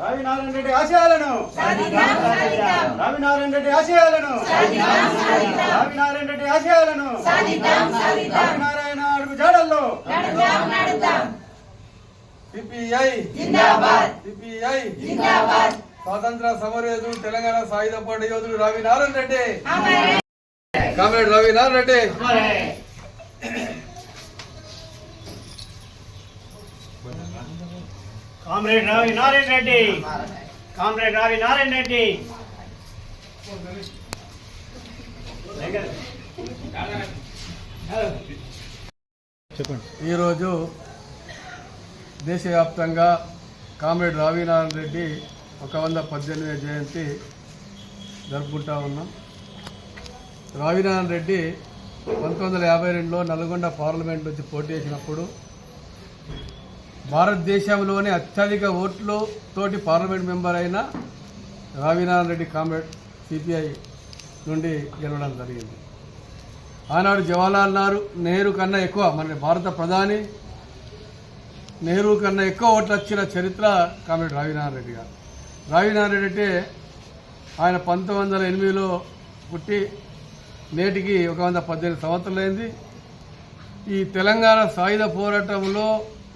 రవినారాయణ రెడ్డి ఆశయాలను. రవినారాయణ రెడ్డి ఆశయాలను. రవినారాయణ రెడ్డి ఆశయాలను. రవినారాయణ అడుగు జాడల్లో. సిపిఐ సిపిఐ స్వాతంత్ర సమరయోధుడు తెలంగాణ సాయుధ పోరాట యోధుడు Ravi Narayana Reddy. Comrade Ravi Narayana Reddy. Comrade Ravi Narayana Reddy. Comrade Ravi Narayana Reddy. చెప్పండి. ఈరోజు దేశవ్యాప్తంగా కామ్రేడ్ రవినారాయణ రెడ్డి ఒక వంద పద్దెనిమిది జయంతి జరుపుకుంటా ఉన్నాం. రవినారాయణ రెడ్డి పంతొమ్మిది వందల యాభై రెండులో నల్గొండ పార్లమెంట్ నుంచి పోటీ చేసినప్పుడు భారతదేశంలోనే అత్యధిక ఓట్లు తోటి పార్లమెంట్ మెంబర్ అయిన రవినారాయణ రెడ్డి కామ్రేడ్ సిపిఐ నుండి గెలవడం జరిగింది. ఆనాడు జవహర్లాల్ నెహ్రూ నెహ్రూ కన్నా ఎక్కువ మన భారత ప్రధాని నెహ్రూ కన్నా ఎక్కువ ఓట్లు వచ్చిన చరిత్ర కామ్రేడ్ రవినారాయణ రెడ్డి గారు. రవినారాయణ రెడ్డి ఆయన పంతొమ్మిది వందల ఎనిమిదిలో పుట్టి నేటికి ఒక వంద పద్దెనిమిది సంవత్సరాలైంది. ఈ తెలంగాణ సాయుధ పోరాటంలో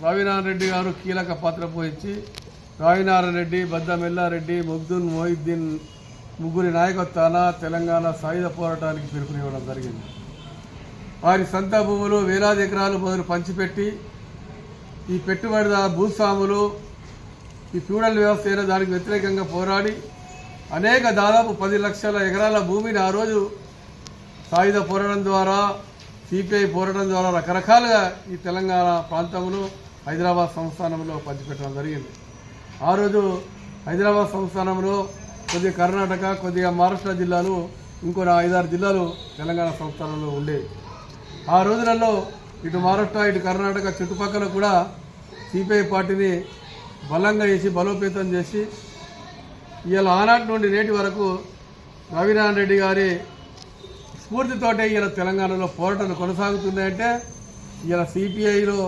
రవినారాయణ రెడ్డి గారు కీలక పాత్ర పోయించి రవినారాయణ రెడ్డి బద్దమెల్లారెడ్డి ముగ్దున్ మొయిద్దీన్ ముగ్గురి నాయకత్వాన తెలంగాణ సాయుధ పోరాటానికి పిలుపునివ్వడం జరిగింది. వారి సొంత భూములు వేలాది ఎకరాలు మొదలు పంచిపెట్టి ఈ పెట్టుబడిదారు భూస్వాములు ఈ ఫ్యూడల్ వ్యవస్థ అయిన దానికి వ్యతిరేకంగా పోరాడి అనేక దాదాపు పది లక్షల ఎకరాల భూమిని ఆ రోజు సాయుధ పోరాటం ద్వారా సిపిఐ పోరాటం ద్వారా రకరకాలుగా ఈ తెలంగాణ ప్రాంతంలో హైదరాబాద్ సంస్థానంలో పంచిపెట్టడం జరిగింది. ఆ రోజు హైదరాబాద్ సంస్థానంలో కొద్దిగా కర్ణాటక కొద్దిగా మహారాష్ట్ర జిల్లాలు ఇంకో ఐదారు జిల్లాలు తెలంగాణ సంస్థానంలో ఉండేవి ఆ రోజులలో ఇటు మహారాష్ట్ర ఇటు కర్ణాటక చుట్టుపక్కల కూడా సిపిఐ పార్టీని బలంగా చేసి బలోపేతం చేసి ఇవాళ ఆనాటి నుండి నేటి వరకు రవినారాయణ రెడ్డి గారి స్ఫూర్తితోటే ఇలా తెలంగాణలో పోరాటాలు కొనసాగుతున్నాయంటే ఇలా సిపిఐలో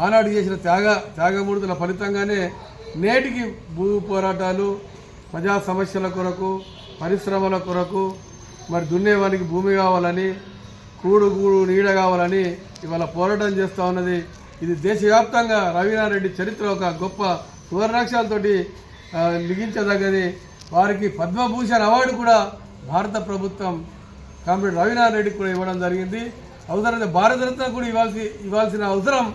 ఆనాడు చేసిన త్యాగ త్యాగమూర్తుల ఫలితంగానే నేటికి భూ పోరాటాలు ప్రజా సమస్యల కొరకు పరిశ్రమల కొరకు మరి దున్నేవానికి భూమి కావాలని కూడు కూడు నీడ కావాలని ఇవాళ పోరాటం చేస్తూ ఉన్నది. ఇది దేశవ్యాప్తంగా రవీనారెడ్డి చరిత్ర ఒక గొప్ప సువర్ణాక్షరాలతోటి ఆ, లిఖించదగ్గది. వారికి పద్మభూషణ్ అవార్డు కూడా భారత ప్రభుత్వం కామ్రేడ్ రవీనారెడ్డికి కూడా ఇవ్వడం జరిగింది. అవసరమైతే భారతరత్న కూడా ఇవ్వాల్సి ఇవ్వాల్సిన అవసరం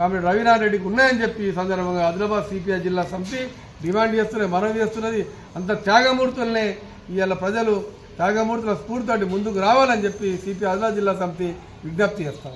కామ్రేడ్ రవీనారాయణ రెడ్డికి ఉన్నాయని చెప్పి ఈ సందర్భంగా ఆదిలాబాద్ సిపిఐ జిల్లా సమితి డిమాండ్ చేస్తున్నది మనవి చేస్తున్నది. అంత త్యాగమూర్తులనే ఇవాళ ప్రజలు త్యాగమూర్తుల స్ఫూర్తితోటి ముందుకు రావాలని చెప్పి సిపిఐ ఆదిలాబాద్ జిల్లా సమితి విజ్ఞప్తి చేస్తా